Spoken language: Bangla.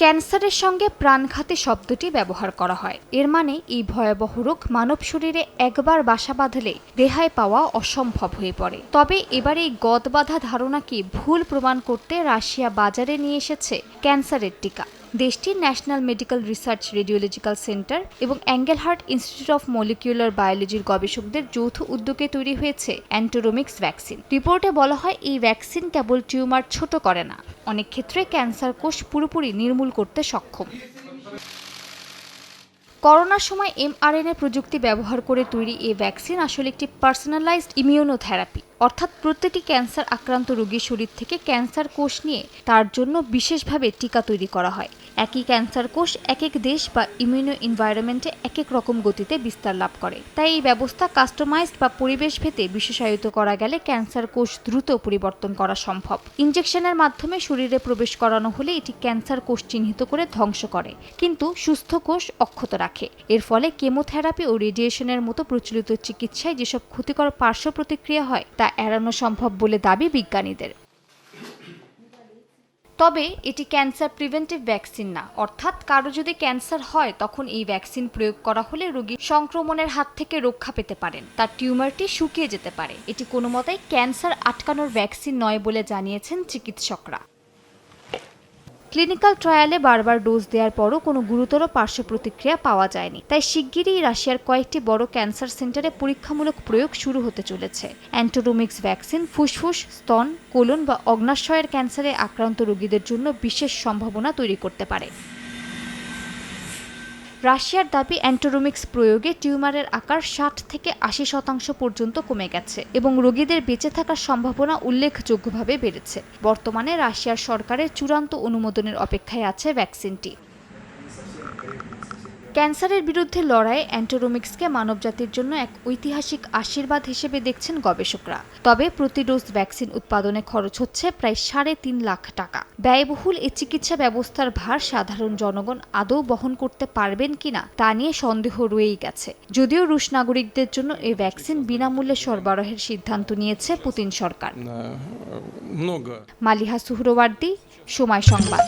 ক্যান্সারের সঙ্গে প্রাণঘাতী শব্দটি ব্যবহার করা হয়। এর মানে এই ভয়াবহ রোগ মানব শরীরে একবার বাসা বাঁধলে রেহাই পাওয়া অসম্ভব হয়ে পড়ে। তবে এবার এই গদ বাঁধা ধারণাকে ভুল প্রমাণ করতে রাশিয়া বাজারে নিয়ে এসেছে ক্যান্সারের টিকা। দেশটির national medical research radiological center এবং angle heart institute of molecular বায়োলজির গবেষকদের যৌথ উদ্যোগে তৈরি হয়েছে অ্যান্টোরোমিক্স ভ্যাকসিন। রিপোর্টে বলা হয়, এই ভ্যাকসিন কেবল টিউমার ছোট করে না, অনেক ক্ষেত্রে ক্যান্সার কোষ পুরোপুরি নির্মূল করতে সক্ষম। করোনার সময় এমআরএনএ প্রযুক্তি ব্যবহার করে তৈরি এই ভ্যাকসিন আসলে একটি পার্সোনালাইজড ইমিউনোথেরাপি অর্থাৎ প্রত্যেকটি ক্যান্সার আক্রান্ত রোগীর শরীর থেকে ক্যান্সার কোষ নিয়ে তার জন্য বিশেষভাবে টিকা তৈরি করা হয়। একই ক্যান্সার কোষ এক এক দেশ বা ইমিউনো এনভায়রনমেন্টে এক এক রকম গতিতে বিস্তার লাভ করে। তাই এই ব্যবস্থা কাস্টমাইজড বা পরিবেশ ভেদে বিশেষায়িত করা গেলে ক্যান্সার কোষ দ্রুত পরিবর্তন করা সম্ভব। ইনজেকশনের মাধ্যমে শরীরে প্রবেশ করানো হলে এটি ক্যান্সার কোষ চিহ্নিত করে ধ্বংস করে, কিন্তু সুস্থ কোষ অক্ষত রাখে। এর ফলে কেমোথেরাপি ও রেডিয়েশনের মতো প্রচলিত চিকিৎসায় যেসব ক্ষতিকর পার্শ্ব প্রতিক্রিয়া হয়, তা এড়ানো সম্ভব বলে দাবি বিজ্ঞানীদের। তবে এটি ক্যান্সার প্রিভেন্টিভ ভ্যাকসিন না। অর্থাৎ কারও যদি ক্যান্সার হয়, তখন এই ভ্যাকসিন প্রয়োগ করা হলে রোগী সংক্রমণের হাত থেকে রক্ষা পেতে পারেন। তার টিউমারটি শুকিয়ে যেতে পারে। এটি কোনো মতেই ক্যান্সার আটকানোর ভ্যাকসিন নয় বলে জানিয়েছেন চিকিৎসকরা। ক্লিনিক্যাল ট্রায়ালে বারবার ডোজ দেওয়ার পরও কোনো গুরুতর পার্শ্ব প্রতিক্রিয়া পাওয়া যায়নি। তাই শিগগিরই রাশিয়ার কয়েকটি বড় ক্যান্সার সেন্টারে পরীক্ষামূলক প্রয়োগ শুরু হতে চলেছে। অ্যান্টোরোমিক্স ভ্যাকসিন, ফুসফুস, স্তন, কোলন বা অগ্নাশয়ের ক্যান্সারে আক্রান্ত রোগীদের জন্য বিশেষ সম্ভাবনা তৈরি করতে পারে। রাশিয়ার দাবি অ্যান্টোরোমিক্স প্রয়োগে টিউমারের আকার ষাট থেকে আশি শতাংশ পর্যন্ত কমে গেছে এবং রোগীদের বেঁচে থাকার সম্ভাবনা উল্লেখযোগ্যভাবে বেড়েছে। বর্তমানে রাশিয়ার সরকারের চূড়ান্ত অনুমোদনের অপেক্ষায় আছে ভ্যাকসিনটি। ক্যান্সারের বিরুদ্ধে লড়াই অ্যান্টোরোমিক্সকে মানবজাতির জন্য এক ঐতিহাসিক আশীর্বাদ হিসেবে দেখছেন গবেষকরা। তবে প্রতি ডোজ ভ্যাকসিন উৎপাদনে খরচ হচ্ছে প্রায় সাড়ে তিন লাখ টাকা। ব্যয়বহুল এ চিকিৎসা ব্যবস্থার ভার সাধারণ জনগণ আদৌ বহন করতে পারবেন কিনা তা নিয়ে সন্দেহ রয়েই গেছে। যদিও রুশ নাগরিকদের জন্য এই ভ্যাকসিন বিনামূল্যে সরবরাহের সিদ্ধান্ত নিয়েছে পুতিন সরকার। মালিহা সুহরওয়ার্দি সময় সংবাদ।